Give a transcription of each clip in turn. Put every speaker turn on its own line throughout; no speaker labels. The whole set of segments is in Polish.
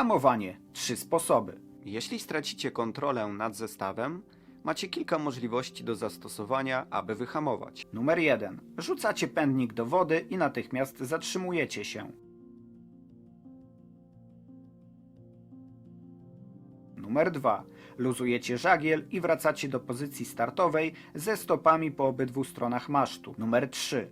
Hamowanie. Trzy sposoby. Jeśli stracicie kontrolę nad zestawem, macie kilka możliwości do zastosowania, aby wyhamować. Numer 1. Rzucacie pędnik do wody i natychmiast zatrzymujecie się. Numer 2. Luzujecie żagiel i wracacie do pozycji startowej ze stopami po obydwu stronach masztu. Numer 3.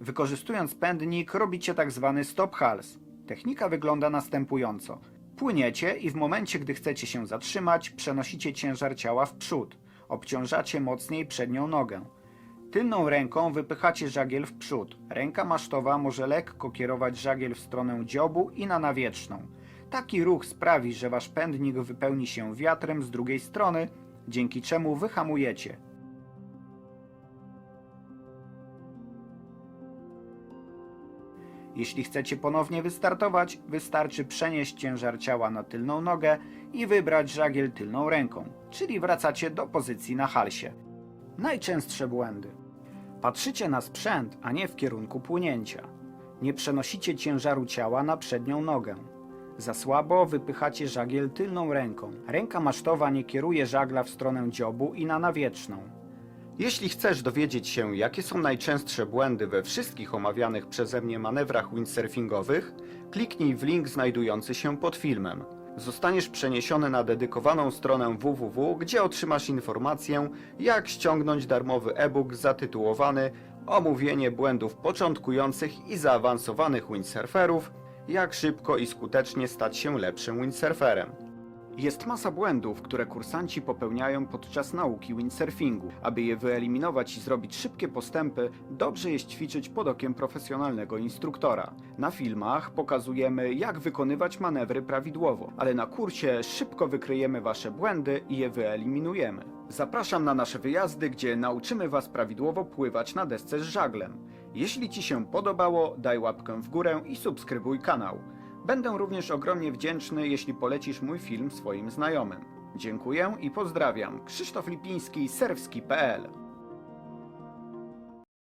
Wykorzystując pędnik robicie tak zwany stop hals. Technika wygląda następująco. Płyniecie i w momencie, gdy chcecie się zatrzymać, przenosicie ciężar ciała w przód. Obciążacie mocniej przednią nogę. Tylną ręką wypychacie żagiel w przód. Ręka masztowa może lekko kierować żagiel w stronę dziobu i na nawieczną. Taki ruch sprawi, że wasz pędnik wypełni się wiatrem z drugiej strony, dzięki czemu wyhamujecie. Jeśli chcecie ponownie wystartować, wystarczy przenieść ciężar ciała na tylną nogę i wybrać żagiel tylną ręką, czyli wracacie do pozycji na halsie. Najczęstsze błędy. Patrzycie na sprzęt, a nie w kierunku płynięcia. Nie przenosicie ciężaru ciała na przednią nogę. Za słabo wypychacie żagiel tylną ręką. Ręka masztowa nie kieruje żagla w stronę dziobu i na nawieczną. Jeśli chcesz dowiedzieć się, jakie są najczęstsze błędy we wszystkich omawianych przeze mnie manewrach windsurfingowych, kliknij w link znajdujący się pod filmem. Zostaniesz przeniesiony na dedykowaną stronę www, gdzie otrzymasz informację, jak ściągnąć darmowy e-book zatytułowany Omówienie błędów początkujących i zaawansowanych windsurferów, jak szybko i skutecznie stać się lepszym windsurferem. Jest masa błędów, które kursanci popełniają podczas nauki windsurfingu. Aby je wyeliminować i zrobić szybkie postępy, dobrze jest ćwiczyć pod okiem profesjonalnego instruktora. Na filmach pokazujemy, jak wykonywać manewry prawidłowo, ale na kursie szybko wykryjemy Wasze błędy i je wyeliminujemy. Zapraszam na nasze wyjazdy, gdzie nauczymy Was prawidłowo pływać na desce z żaglem. Jeśli Ci się podobało, daj łapkę w górę i subskrybuj kanał. Będę również ogromnie wdzięczny, jeśli polecisz mój film swoim znajomym. Dziękuję i pozdrawiam. Krzysztof Lipiński, serwski.pl